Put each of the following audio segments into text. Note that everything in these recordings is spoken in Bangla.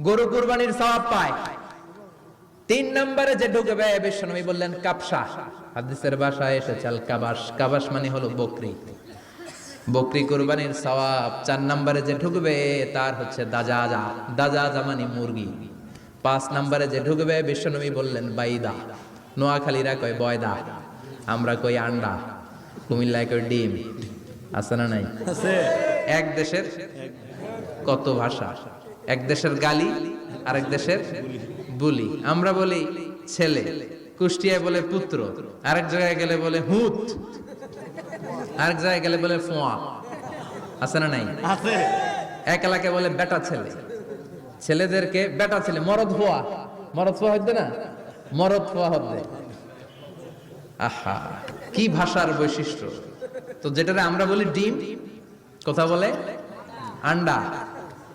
গরু কুরবানির সওয়াব পায়। তিন নম্বরে যে ঢুকবে বিশ্বনবী বললেন কাপসা হাদিসের ভাষায় এসেছে আল কাবাস কাবাস মানে হলো বকরি। বকরি কুরবানির সওয়াব চার নম্বরে যে ঢুকবে তার হচ্ছে দাজাজা। দাজাজা মানে মুরগি। পাঁচ নম্বরে যে ঢুকবে বিশ্বনবী বললেন বাইদা। নোয়াখালীরা কয় বয়দা আমরা কই আন্ডা। কুমিল্লায় কই ডিম। আছে না নাই? এক দেশের কত ভাষা? এক দেশের গালি আরেক দেশের বুলি। আমরা বলি ছেলে কুষ্টিয়ায় বলে পুত্র আরেক জায়গায় গেলে বলে হুত আরেক জায়গায় গেলে বলে ফোয়া। আছে না নাই? আছে। এক এলাকায় বলে বেটা ছেলে। ছেলেদেরকে বেটা ছেলে মরদ হওয়া মরদ হওয়া হচ্ছে না? মরদ হওয়া হবে আহা কি ভাষার বৈশিষ্ট্য। তো যেটারে আমরা বলি ডিম কথা বলে আন্ডা।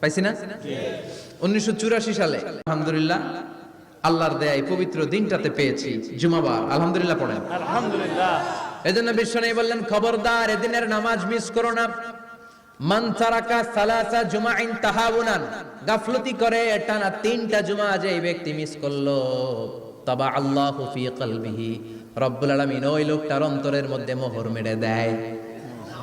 পাইছি না? উনিশশো চুরাশি সালে আলহামদুলিল্লাহ আল্লাহর দেয়া পবিত্র দিনটাতে পেয়েছি জুমাবার আলহামদুলিল্লাহ পড়েন। আলহামদুলিল্লাহ। এজন্য বিশ্ব নেই বললেন খবরদার এদিনের নামাজ মিস করো না। মান তারাকা সালাসা জুমাইন তাহাবুনান গাফলতি করে টানা তিনটা জুমা যে এই ব্যক্তি মিস করল। তবা আল্লাহু ফি কলবিহি। রব্বুল আলামিন ওই লোকটার অন্তরের মধ্যে মোহর মেরে দেয়।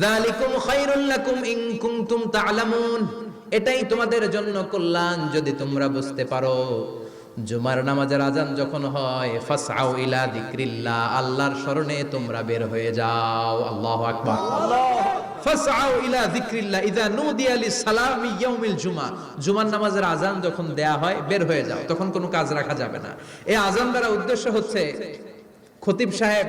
যালিকুম খায়রুল লাকুম ইন কুনতুম তা'লামুন এটাই তোমাদের জন্য কল্যাণ যদি তোমরা বুঝতে পারো। জুমার নামাজের আজান যখন হয়, ফাসআউ ইলা যিকরিল্লাহ, আল্লাহর শরণে তোমরা বের হয়ে যাও। আল্লাহু আকবার। ফাসআউ ইলা যিকরিল্লাহ, ইযা নুদিয়া লিস-সালামি ইয়াউমিল জুমআ জুমার নামাজের আজান যখন দেয়া হয়, বের হয়ে যাও। তখন কোনো কাজ রাখা যাবে না। এই আজান দ্বারা উদ্দেশ্য হচ্ছে, খতিব সাহেব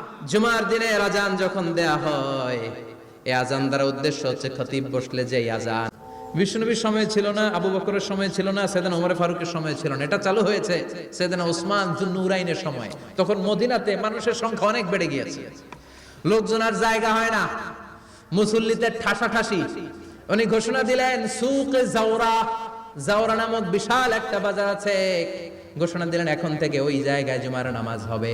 জুমার দিনে আজান যখন দেয়া হয় এই আজান দ্বারা উদ্দেশ্য হচ্ছে খতিব বসলে যে আজান। বিষ্ণুনবীর সময় ছিল না, আবু বকরের সময় ছিল না, সেদিন ওমর ফারুকের সময় ছিল না। এটা চালু হয়েছে সেদিন ওসমান জুন্নুরাইনের সময়। তখন মদিনাতে মানুষের সংখ্যা অনেক বেড়ে গিয়েছে। লোকজন আর জায়গা হয় না। মুসল্লিতে ঠাসা ঠাসি উনি ঘোষণা দিলেন সুক জাওরা। জাওরা নামক বিশাল একটা বাজার আছে। ঘোষণা দিলেন, এখন থেকে ওই জায়গায় জুমার নামাজ হবে।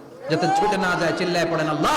যাতে ছুটে না যায় চিল্লায় পড়েন আল্লাহ